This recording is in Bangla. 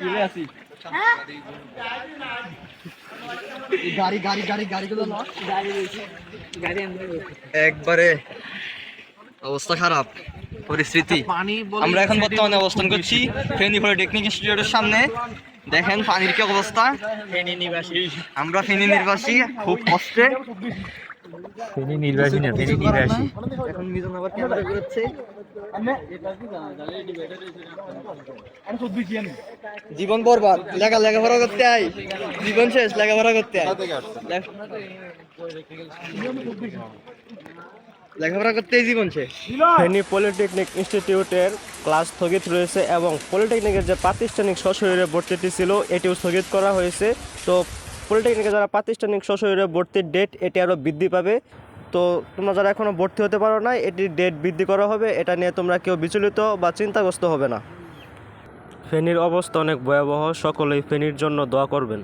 চলে আসি। গাড়ি গাড়ি গাড়ি গাড়িগুলো একবারে অবস্থা খারাপ পরিস্থিতি। আমরা এখন বর্তমানে অবস্থান করছি ফেনী পলিটেকনিক ইনস্টিটিউটের সামনে। দেখেন পানির কি অবস্থা। ফেনী আমরা ফেনী নির্বাসী খুব কষ্টে। ফেনী নির্বাচী না ফেনী নির্বাসী এখন মিজন আবার ক্যামেরা বেরোচ্ছে জীবন বরবাদ। লেখা লেখাপড়া করতে আই জীবন শেষ লেখাপড়া করতে আই লেখাপড়া করতে জীবন শেষ। ফেনী পলিটেকনিক ইনস্টিটিউটের ক্লাস স্থগিত রয়েছে এবং পলিটেকনিকের যে প্রাতিষ্ঠানিক সশরীরে ভর্তিটি ছিল এটিও স্থগিত করা হয়েছে। তো পলিটেকনিকে যারা প্রাতিষ্ঠানিক সশরীরে ভর্তির ডেট এটি আরও বৃদ্ধি পাবে। তো তোমরা যারা এখনও ভর্তি হতে পারো না এটির ডেট বৃদ্ধি করা হবে। এটা নিয়ে তোমরা কেউ বিচলিত বা চিন্তাগ্রস্ত হবে না। ফেনীর অবস্থা অনেক ভয়াবহ। সকলেই ফেনীর জন্য দোয়া করবেন।